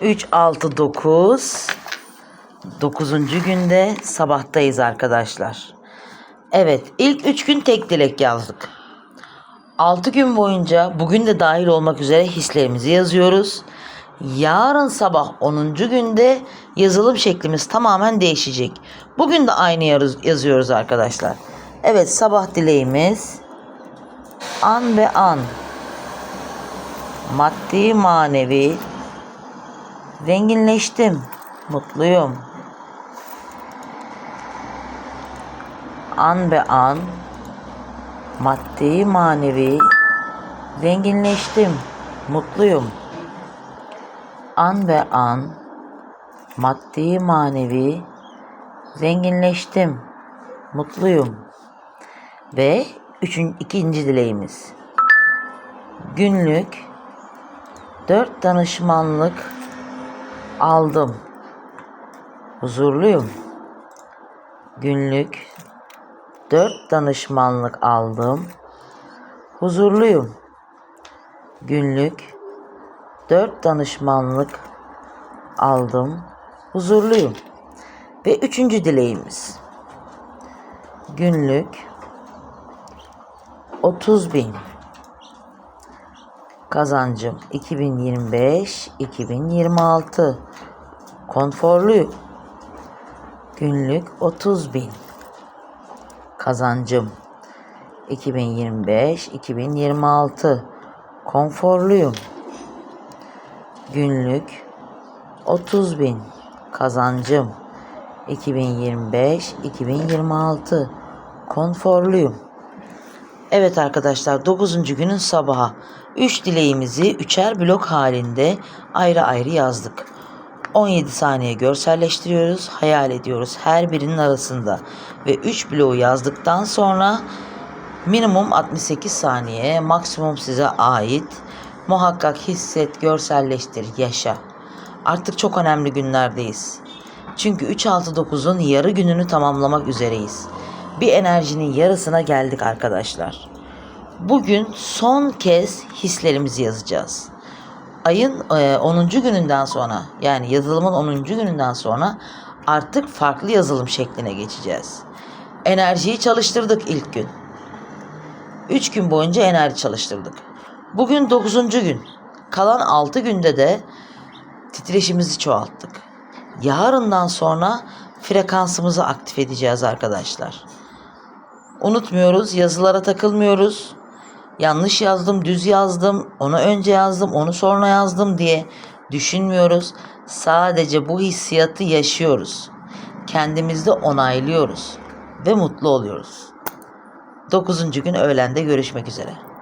3, 6, 9. 9. günde sabahtayız arkadaşlar. Evet ilk 3 gün tek dilek yazdık. 6 gün boyunca bugün de dahil olmak üzere hislerimizi yazıyoruz. Yarın sabah 10. günde yazılım şeklimiz tamamen değişecek. Bugün de aynı yaz- yazıyoruz arkadaşlar. Evet sabah dileğimiz an ve an maddi manevi zenginleştim. Mutluyum. An be an maddi manevi zenginleştim. Mutluyum. An ve an maddi manevi zenginleştim. Mutluyum. Ve üçün, ikinci dileğimiz. Günlük dört danışmanlık aldım. Huzurluyum. Günlük dört danışmanlık aldım. Huzurluyum. Günlük dört danışmanlık aldım. Huzurluyum. Ve üçüncü dileğimiz. Günlük 30 bin kazancım 2025-2026 konforlu. Günlük 30 bin. Kazancım 2025-2026 konforluyum. Günlük 30 bin. Kazancım 2025-2026 konforluyum Evet arkadaşlar 9. günün sabahı 3 dileğimizi üçer blok halinde ayrı ayrı yazdık. 17 saniye görselleştiriyoruz, hayal ediyoruz her birinin arasında ve 3 bloğu yazdıktan sonra minimum 68 saniye, maksimum size ait. Muhakkak hisset, görselleştir, yaşa. Artık çok önemli günlerdeyiz. Çünkü 3-6-9'un yarı gününü tamamlamak üzereyiz. Bir enerjinin yarısına geldik arkadaşlar. Bugün son kez hislerimizi yazacağız. Ayın e, 10. gününden sonra yani yazılımın 10. gününden sonra artık farklı yazılım şekline geçeceğiz. Enerjiyi çalıştırdık ilk gün. 3 gün boyunca enerji çalıştırdık. Bugün 9. gün. Kalan 6 günde de titreşimimizi çoğalttık. Yarından sonra frekansımızı aktif edeceğiz arkadaşlar. Unutmuyoruz, yazılara takılmıyoruz. Yanlış yazdım, düz yazdım, onu önce yazdım, onu sonra yazdım diye düşünmüyoruz. Sadece bu hissiyatı yaşıyoruz. Kendimizde onaylıyoruz ve mutlu oluyoruz. 9. gün öğlende görüşmek üzere.